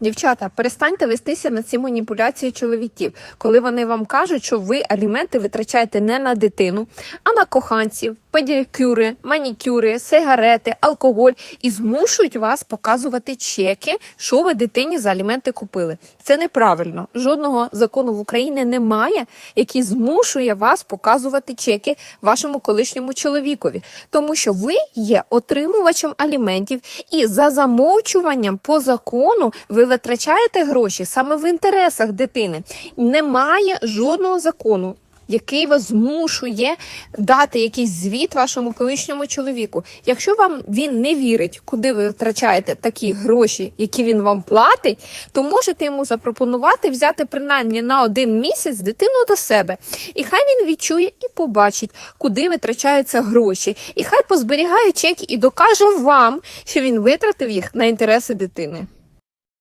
Дівчата, перестаньте вестися на ці маніпуляції чоловіків, коли вони вам кажуть, що ви аліменти витрачаєте не на дитину, а на коханців, педикюри, манікюри, сигарети, алкоголь і змушують вас показувати чеки, що ви дитині за аліменти купили. Це неправильно. Жодного закону в Україні немає, який змушує вас показувати чеки вашому колишньому чоловікові, тому що ви є отримувачем аліментів, і за замовчуванням по закону ви витрачаєте гроші саме в інтересах дитини. Немає жодного закону. Який вас змушує дати якийсь звіт вашому колишньому чоловіку. Якщо вам він не вірить, куди ви витрачаєте такі гроші, які він вам платить, то можете йому запропонувати взяти принаймні на один місяць дитину до себе. І хай він відчує і побачить, куди витрачаються гроші. І хай позберігає чеки і докаже вам, що він витратив їх на інтереси дитини.